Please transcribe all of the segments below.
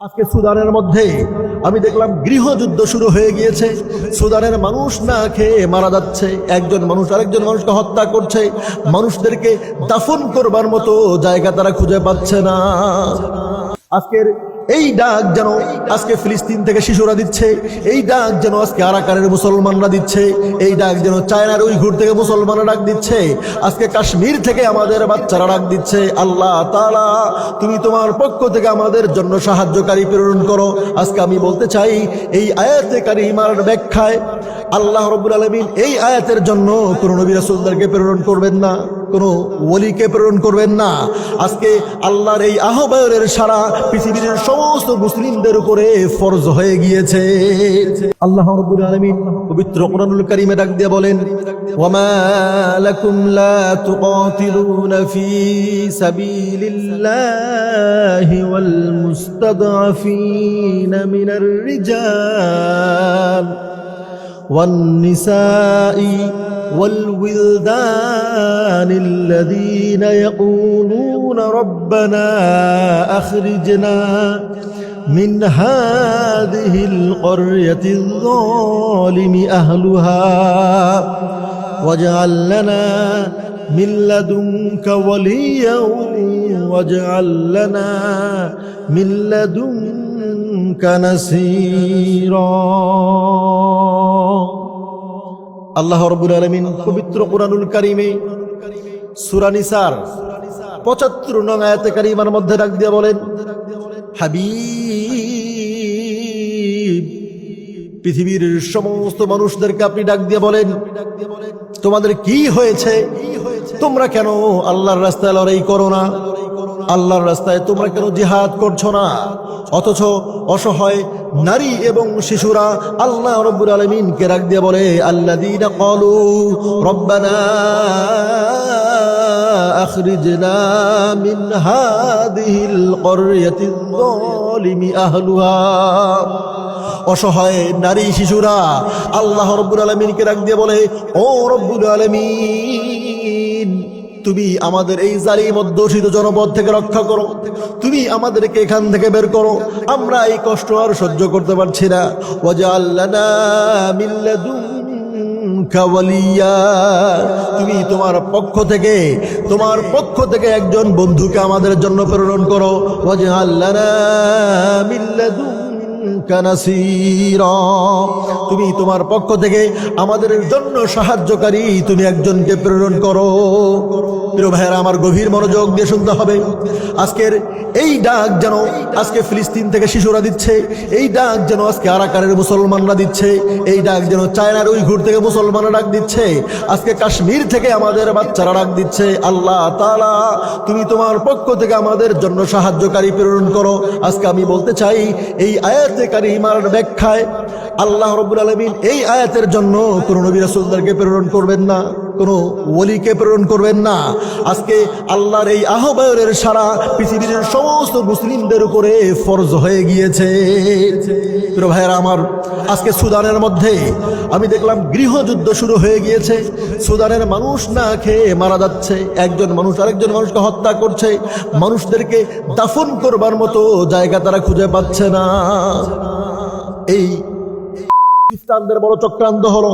আজকে সুদানের মধ্যে আমি দেখলাম গৃহযুদ্ধ শুরু হয়ে গিয়েছে। সুদানের মানুষ না খেয়ে মারা যাচ্ছে। একজন মানুষ আরেকজন মানুষকে হত্যা করছে। মানুষদেরকে দাফন করবার মতো জায়গা তারা খুঁজে পাচ্ছে না। আজকের এই ডাক যেন আজকে ফিলিস্তিন থেকে শিশুরা দিচ্ছে, এই ডাক যেন আজকে আরাকানের মুসলমানরা দিচ্ছে, এই ডাক যেন চায়নার ওই ঘুর থেকে মুসলমানরা ডাক দিচ্ছে, আজকে কাশ্মীর থেকে আমাদের বাচ্চারা ডাক দিচ্ছে, আল্লাহ তালা তুমি তোমার পক্ষ থেকে আমাদের জন্য সাহায্যকারী প্রেরণ করো। আজকে আমি বলতে চাই, এই আয়াতে কারিমার ব্যাখ্যায় আল্লাহ রব্বুল আলমিন এই আয়াতের জন্য কোন নবী রাসূলদেরকে প্রেরণ করবেন না। কোন ওলিকে প্রেরণ করবেন না আজকে আল্লাহর এই আহ্বায়নের সারা পৃথিবীর সমস্ত মুসলিমদের উপরে ফরজ হয়ে গিয়েছে আল্লাহ রব্বুল আলামিন পবিত্র কোরআনুল কারীমে ডাক দিয়ে বলেন ওয়ামা লাকুম লা তুকাতিলুনা ফি সাবিলিল্লাহি ওয়াল মুস্তাদআফিনা মিনার রিজাল والنساء والولدان الذين يقولون ربنا أخرجنا من هذه القرية الظالم أهلها واجعل لنا من لدنك وليا واجعل لنا من لدنك نصيرا. আল্লাহ রব্বুল আলমিন পবিত্র কোরআনুল কারিমে সুরানিসার পঁচাত্তর নং আয়াতে কারিমার মধ্যে ডাক দিয়ে বলেন, হাবিব, পৃথিবীর সমস্ত মানুষদেরকে আপনি ডাক দিয়ে বলেন, তোমাদের কি হয়েছে? তোমরা কেন আল্লাহর রাস্তায় লড়াই করো না? আল্লাহর রাস্তায় তোমরা কেন জিহাদ করছো না অথচ অসহায় নারী এবং শিশুরা আল্লাহ রব্বুল আলমিনকে রাখ দিয়ে বলে আল্লাদিনা কলু রব্বানা أخرجنا من هذه القرية الظالم أهلها অসহায় নারী শিশুরা আল্লাহ রব্বুল আলমিনকে ডাক দিয়ে বলে ও রব্বুল আলমিন তুমি আমাদের এই জালিম অধ্যুষিত জনপদ থেকে রক্ষা করো। তুমি আমাদেরকে এখান থেকে বের করো। আমরা এই কষ্ট আর সহ্য করতে পারছি না। তুমি তোমার পক্ষ থেকে, তোমার পক্ষ থেকে একজন বন্ধুকে আমাদের জন্য প্রেরণ করো। লাদুনকা নাসীরা তুমি তোমার পক্ষ থেকে আমাদের জন্য সাহায্যকারী, তুমি একজনকে প্রেরণ করো। প্রিয় ভাইয়েরা, আমার গভীর মনোযোগ দিয়ে শুনতে হবে। আজকের এই ডাক যেন আজকে ফিলিস্তিন থেকে শিশুরা দিচ্ছে, এই ডাক যেন আজকে আরাকারের মুসলমানরা দিচ্ছে, এই ডাক যেন চায়নার উইঘুর থেকে মুসলমানরা ডাক দিচ্ছে, আজকে কাশ্মীর থেকে আমাদের বাচ্চারা ডাক দিচ্ছে, আল্লাহ তালা তুমি তোমার পক্ষ থেকে আমাদের জন্য সাহায্যকারী প্রেরণ করো। আজকে আমি বলতে চাই, এই আয়াতে কারিমার ব্যাখ্যায় আল্লাহ রব্বুল আলমিন এই আয়াতের জন্য কোন নবী রাসূলদেরকে প্রেরণ করবেন না, কোন ওলিকে প্রেরণ করবেন না। আজকে আল্লাহর এই আহ্বায়নের সারা পৃথিবীর সমস্ত মুসলিমদের উপরে ফরজ হয়ে গিয়েছে। ভাইয়েরা আমার, আজকে সুদানের মধ্যে আমি দেখলাম গৃহযুদ্ধ শুরু হয়ে গিয়েছে। সুদানের মানুষ না খেয়ে মারা যাচ্ছে। একজন মানুষ আরেকজন মানুষকে হত্যা করছে। মানুষদেরকে দাফন করবার মতো জায়গা তারা খুঁজে পাচ্ছে না। এই খ্রিস্টানদের বড় চক্রান্ত হলো।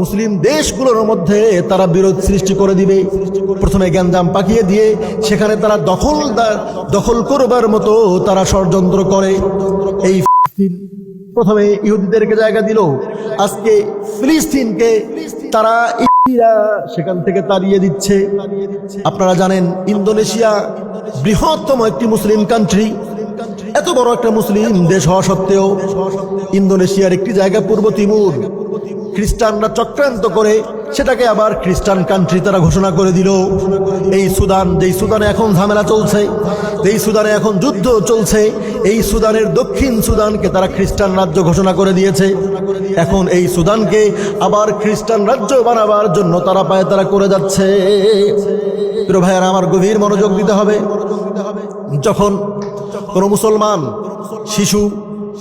মুসলিম দেশগুলোর মধ্যে তারা বিরোধ সৃষ্টি করে দিবে। প্রথমে গ্যাঞ্জাম পাকিয়ে দিয়ে সেখানে তারা দখলদার দখল করবার মতো তারা ষড়যন্ত্র করে। এই প্রথমে ইহুদিদেরকে জায়গা দিল। আজকে ফিলিস্তিনকে তারা সেখান থেকে তাড়িয়ে দিচ্ছে। আপনারা জানেন, ইন্দোনেশিয়া বৃহত্তম একটি মুসলিম কান্ট্রি এত বড় একটা মুসলিম দেশ হওয়া সত্ত্বেও ইন্দোনেশিয়ার একটি জায়গা পূর্ব তিমুর। খ্রিস্টানরা চক্রান্ত করে সেটাকে আবার খ্রিস্টান কান্ট্রি তারা ঘোষণা করে দিল। এই সুদান, যেই সুদানে এখন ঝামেলা চলছে, যেই সুদানে এখন যুদ্ধ চলছে, এই সুদানের দক্ষিণ সুদানকে তারা খ্রিস্টান রাজ্য ঘোষণা করে দিয়েছে। এখন এই সুদানকে আবার খ্রিস্টান রাজ্য বানাবার জন্য তারা পায়ে তারা করে যাচ্ছে। ভাইয়ারা, আমার গভীর মনোযোগ দিতে হবে। যখন কোনো মুসলমান, শিশু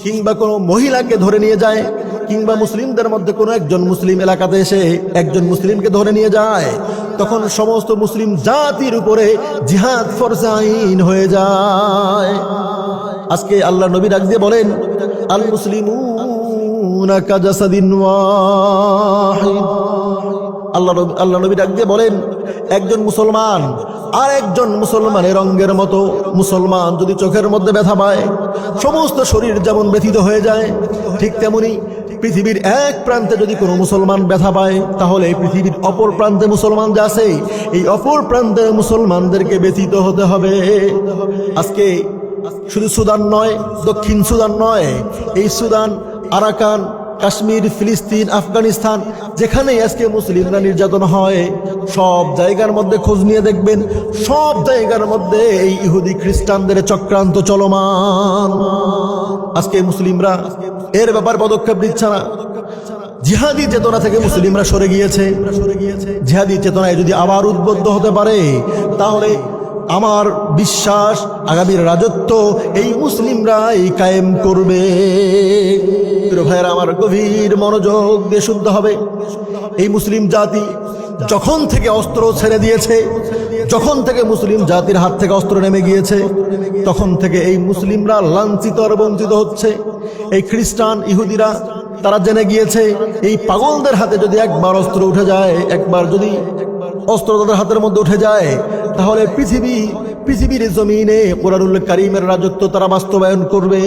কিংবা কোনো মহিলাকে ধরে নিয়ে যায় কিংবা মুসলিমদের মধ্যে কোনো একজন মুসলিম এলাকাতে এসে একজন মুসলিমকে ধরে নিয়ে যায়, তখন সমস্ত মুসলিম জাতির উপরে জিহাদ ফরজে আইন হয়ে যায়। আজকে আল্লাহ নবী ডাক দিয়ে বলেন আল মুসলিমুনা কাজাসাদিন আল্লাহ আল্লাহ নবী ডাক দিয়ে বলেন, একজন মুসলমান আর একজন মুসলমানের রঙ্গের মতো মুসলমান যদি চোখের মধ্যে ব্যথা পায়, সমস্ত শরীর যেমন ব্যথিত হয়ে যায়, ঠিক তেমনি পৃথিবীর এক প্রান্তে যদি কোনো মুসলমান ব্যথা পায়, তাহলে পৃথিবীর অপর প্রান্তে মুসলমান যে আছে, এই অপর প্রান্তে মুসলমানদেরকে ব্যথিত হতে হবে। আজকে শুধু সুদান নয়, দক্ষিণ সুদান নয়, এই সুদান, আরাকান কাশ্মীর, ফিলিস্তিন, আফগানিস্তান যেখানেই আজকে মুসলিমরা নির্যাতন হয়, সব জায়গার মধ্যে খোঁজ নিয়ে দেখবেন, সব জায়গার মধ্যে এই ইহুদি খ্রিস্টানদের চক্রান্ত চলমান। আজকে মুসলিমরা এর ব্যাপার পদক্ষেপ নিচ্ছে না। জিহাদি চেতনা থেকে মুসলিমরা সরে গিয়েছে। জিহাদি চেতনায় যদি আবার উদ্বুদ্ধ হতে পারে, তাহলে আমার বিশ্বাস, আগামীর রাজত্ব এই মুসলিমরাই কায়েম করবে। ভাইয়েরা, আমার গভীর মনোযোগ দিয়ে হবে। এই মুসলিম জাতি যখন থেকে অস্ত্র ছেড়ে দিয়েছে, যখন থেকে মুসলিম জাতির হাত থেকে অস্ত্র নেমে গিয়েছে, তখন থেকে এই মুসলিমরা লাঞ্ছিত আর বঞ্চিত হচ্ছে। এই খ্রিস্টান ইহুদিরা, তারা জেনে গিয়েছে, এই পাগলদের হাতে যদি একবার অস্ত্র উঠে যায়, একবার যদি অস্ত্র তাদের হাতের মধ্যে উঠে যায় তাহলে পৃথিবী পৃথিবীর জমিনে কোরআনুল করিমের রাজত্ব তারা বাস্তবায়ন করবে।